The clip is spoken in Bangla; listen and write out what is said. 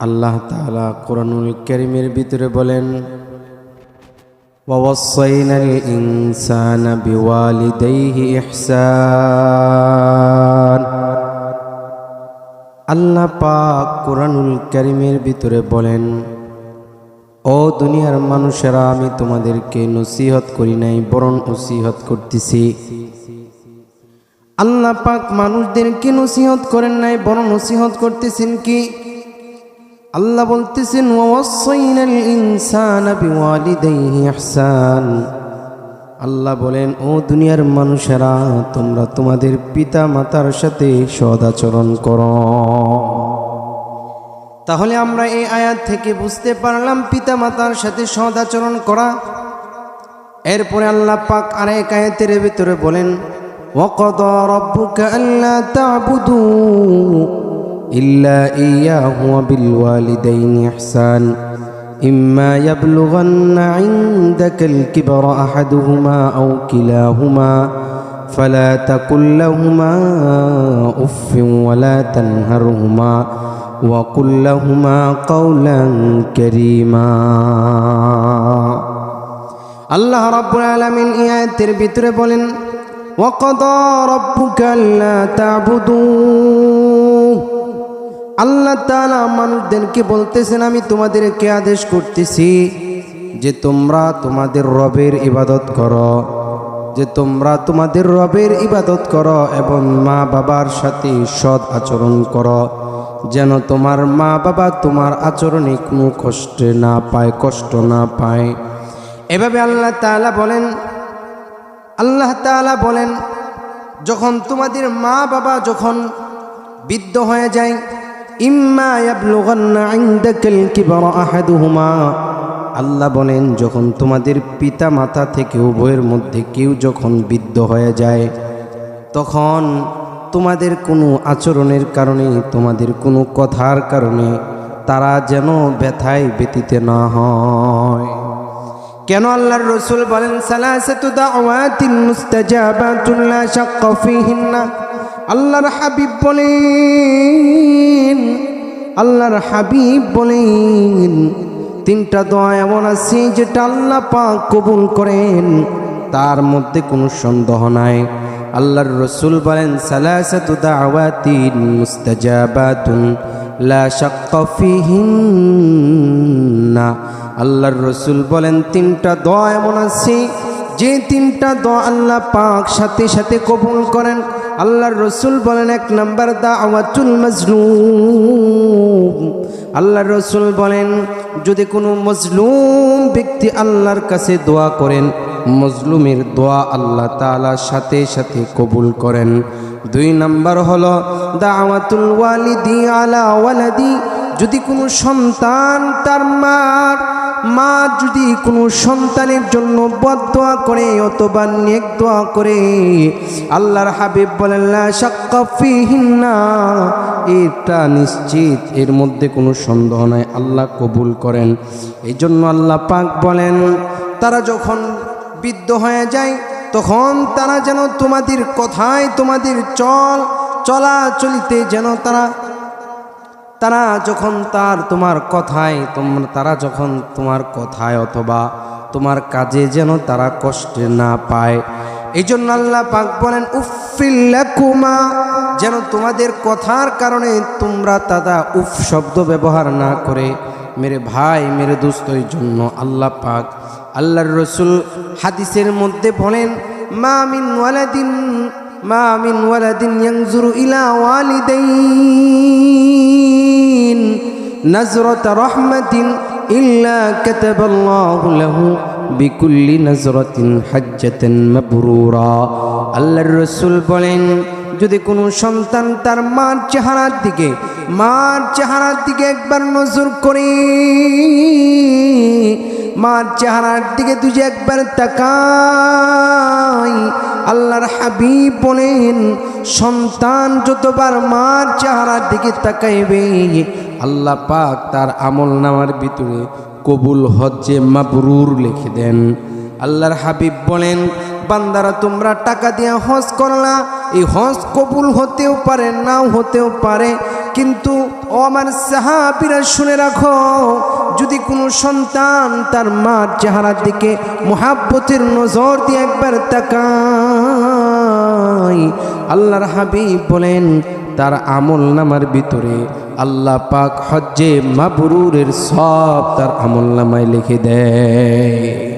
আল্লাহ তাআলা কোরআনুল কারীমের ভিতরে বলেন ووصينا الإنسان بوالديه إحسان আল্লাহ পাক কোরআনুল কারীমের ভিতরে বলেন ও দুনিয়ার মানুষেরা আমি তোমাদেরকে নসিহত করি নাই বরং নসিহত করতেছি আল্লাহ পাক মানুষদেরকে নসিহত করেন নাই বরং নসিহত করতেছেন কি আল্লাহ বলতেছেন ওয়াসাইনাল ইনসানা বিওয়ালিদাইহি ইহসান আল্লাহ বলেন ও দুনিয়ার মানুষেরা তোমরা তোমাদের পিতা মাতার সাথে সদাচরণ করো তাহলে আমরা এই আয়াত থেকে বুঝতে পারলাম পিতা মাতার সাথে সদাচরণ করা এরপরে আল্লাহ পাক আরেক আয়াতের ভিতরে বলেন وقضى ربك ألا تعبدوا إلا إياه وبالوالدين إحسان إما يبلغن عندك الكبر أحدهما أو كلاهما فلا تقل لهما أف ولا تنهرهما وقل لهما قولا كريما আল্লাহ রাব্বুল আলামিন এই আয়াতের ভিতরে বলেন ওয়াকাদা রাব্বুকা আল্লা তা'বুদু আল্লাহ তাআলা মানুষদেরকে বলতেছেন, আমি তোমাদেরকে আদেশ করতেছি যে তোমরা তোমাদের রবের ইবাদত করো, যে তোমরা তোমাদের রবের ইবাদত করো এবং মা বাবার সাথে সৎ আচরণ করো, যেন তোমার মা বাবা তোমার আচরণে কোনো কষ্ট না পায়, কষ্ট না পায়। এভাবে আল্লাহ তাআলা বলেন, আল্লাহ তাআলা বলেন, যখন তোমাদের মা বাবা যখন বৃদ্ধ হয়ে যায় আল্লাহ বলেন, যখন তোমাদের পিতা মাতা থেকে উভয়ের মধ্যে কেউ যখন বৃদ্ধ হয়ে যায়, তখন তোমাদের কোনো আচরণের কারণে, তোমাদের কোনো কথার কারণে তারা যেন ব্যথায় ব্যতীতে না হয়। কেন আল্লাহর রসুল বলেন, সালাসাতু দাওয়াতিন মুস্তাজাবাতুন লা শাক্কা ফীহিন্না? আল্লাহর হাবিব বলেন, আল্লাহর হাবিব বলেন, তিনটা দোয়া এমন আছে যেটা আল্লাহ পাক কবুল করেন, তার মধ্যে কোনো সন্দেহ নাই। আল্লাহর রসুল বলেন লা আল্লাহর রসুল বলেন, তিনটা দোয়া এমন আছে যে তিনটা দোয়া আল্লাহ পাক সাথে সাথে কবুল করেন। আল্লাহর রসুল বলেন এক নাম্বার দা আওয়াতুল মজলুম। আল্লাহর রসুল বলেন, যদি কোনো মজলুম ব্যক্তি আল্লাহর কাছে দোয়া করেন, মজলুমের দোয়া আল্লাহ তাআলা সাথে সাথে কবুল করেন। দুই নাম্বার হলো, দাওয়াতুল ওয়ালিদি আলা ওয়ালাদি, যদি কোনো সন্তান তার মার মা যদি কোনো সন্তানের জন্য বদোয়া করে অথবা নেক দোয়া করে, আল্লাহর হাবিব বলেন সাক্কাফিহিন্না এটা নিশ্চিত, এর মধ্যে কোনো সন্দেহ নাই, আল্লাহ কবুল করেন। এই জন্য আল্লাহ পাক বলেন, তারা যখন বৃদ্ধ হয়ে যায়, তখন তারা যেন তোমাদের কথায় তোমাদের চল, চলাচলিতে যেন তারা তারা যখন তার, তোমার কথায় তোমরা তারা যখন তোমার কথায় অথবা তোমার কাজে যেন তারা কষ্টে না পায়। এই জন্য আল্লাহ পাক বলেন উফিল্লাকুমা যেন তোমাদের কথার কারণে তোমরা তাদা উফ শব্দ ব্যবহার না করে। মেরে ভাই, মেরে দোস্ত, এই জন্য আল্লাহ পাক, আল্লাহর রসুল হাদিসের মধ্যে বলেন, মা মিন ওয়ালাদিন, মা মিন ওয়ালাদিন ইয়ানজুরু ইলা ওয়ালিদাইন। নজরত إلا ইল্লা الله له বিকুল্লি নজরতিন حجة مبرورا الله الرسول বলেন, যদি কোনো সন্তান তার মার চেহারার দিকে, মার চেহারার দিকে একবার নজর করে, মার চেহারার দিকে তুই একবার তাকাই আল্লাহর হাবিব বলেন, সন্তান যতবার মার চেহারার দিকে তাকাইবে, আল্লাহ পাক তার আমল নামার ভিতরে কবুল হজ্জে মাবরুর লিখে দেন। আল্লাহর হাবিব বলেন, বান্দারা তোমরা টাকা দিয়ে হজ করলা এই হজ কবুল হতেও পারে, নাও হতেও পারে, কিন্তু আমার সাহাবিরা শুনে রাখো, যদি কোনো সন্তান তার মার চেহারার দিকে মোহাব্বতের নজর দিয়ে একবার তাকায় আল্লাহর হাবিব বলেন, তার আমল নামার ভিতরে আল্লাহ পাক হজ্জে মাবরুরের সব তার আমল নামায় লিখে দেয়।